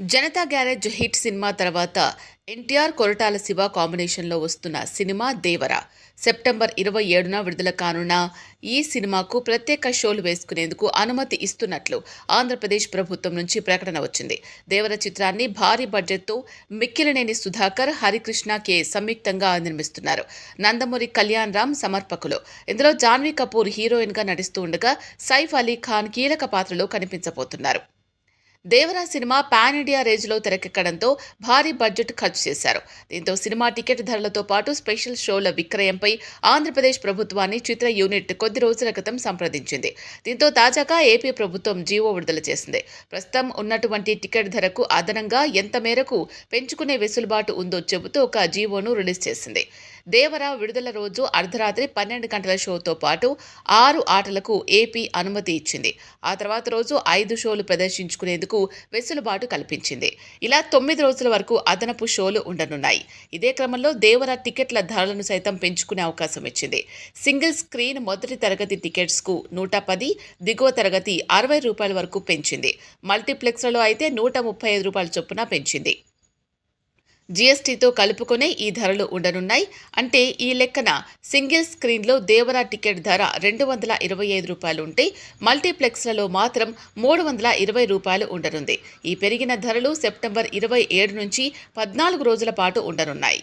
Janata garage hit cinema తర్వాత ఎన్టీఆర్ కొరటాల శివ కాంబినేషన్లో వస్తున్న సినిమా దేవర. సెప్టెంబర్ ఇరవై ఏడున విడుదల కానున్న ఈ సినిమాకు ప్రత్యేక షోలు వేసుకునేందుకు అనుమతి ఇస్తున్నట్లు ఆంధ్రప్రదేశ్ ప్రభుత్వం నుంచి ప్రకటన వచ్చింది. దేవర చిత్రాన్ని భారీ బడ్జెట్తో మిక్కిలినేని సుధాకర్ హరికృష్ణ కే సంయుక్తంగా నిర్మిస్తున్నారు. నందమూరి కళ్యాణ్ రామ్ సమర్పకులు. ఇందులో జాన్వీ కపూర్ హీరోయిన్గా నటిస్తూ ఉండగా సైఫ్ అలీ ఖాన్ కీలక పాత్రలో కనిపించబోతున్నారు. దేవరా సినిమా పాన్ ఇండియా రేంజ్లో తెరకెక్కడంతో భారీ బడ్జెట్ ఖర్చు చేశారు. దీంతో సినిమా టికెట్ ధరలతో పాటు స్పెషల్ షోల విక్రయంపై ఆంధ్రప్రదేశ్ ప్రభుత్వాన్ని చిత్ర యూనిట్ కొద్ది రోజుల క్రితం సంప్రదించింది. దీంతో తాజాగా ఏపీ ప్రభుత్వం జీవో విడుదల చేసింది. ప్రస్తుతం ఉన్నటువంటి టికెట్ ధరకు అదనంగా ఎంత మేరకు పెంచుకునే వెసులుబాటు ఉందో చెబుతూ ఒక జీవోను రిలీజ్ చేసింది. దేవర విడుదల రోజు అర్ధరాత్రి పన్నెండు గంటల షోతో పాటు ఆరు ఆటలకు ఏపీ అనుమతి ఇచ్చింది. ఆ తర్వాత రోజు ఐదు షోలు ప్రదర్శించుకునేందుకు వెసులుబాటు కల్పించింది. ఇలా తొమ్మిది రోజుల వరకు అదనపు షోలు ఉండనున్నాయి. ఇదే క్రమంలో దేవర టికెట్ల ధరలను సైతం పెంచుకునే అవకాశం ఇచ్చింది. సింగిల్ స్క్రీన్ మొదటి తరగతి టికెట్స్కు నూట పది దిగువ తరగతి అరవై రూపాయల వరకు పెంచింది. మల్టీప్లెక్స్లలో అయితే నూట ముప్పై ఐదు రూపాయల చొప్పున పెంచింది. జీఎస్టీతో కలుపుకొనే ఈ ధరలు ఉండనున్నాయి. అంటే ఈ లెక్కన సింగిల్ స్క్రీన్లో దేవరా టికెట్ ధర రెండు వందల ఇరవై ఐదు రూపాయలు ఉంటే మల్టీప్లెక్స్లలో మాత్రం మూడు వందల ఇరవై రూపాయలు ఉండనుంది. ఈ పెరిగిన ధరలు సెప్టెంబర్ ఇరవై ఏడు నుంచి పద్నాలుగు రోజుల పాటు ఉండనున్నాయి.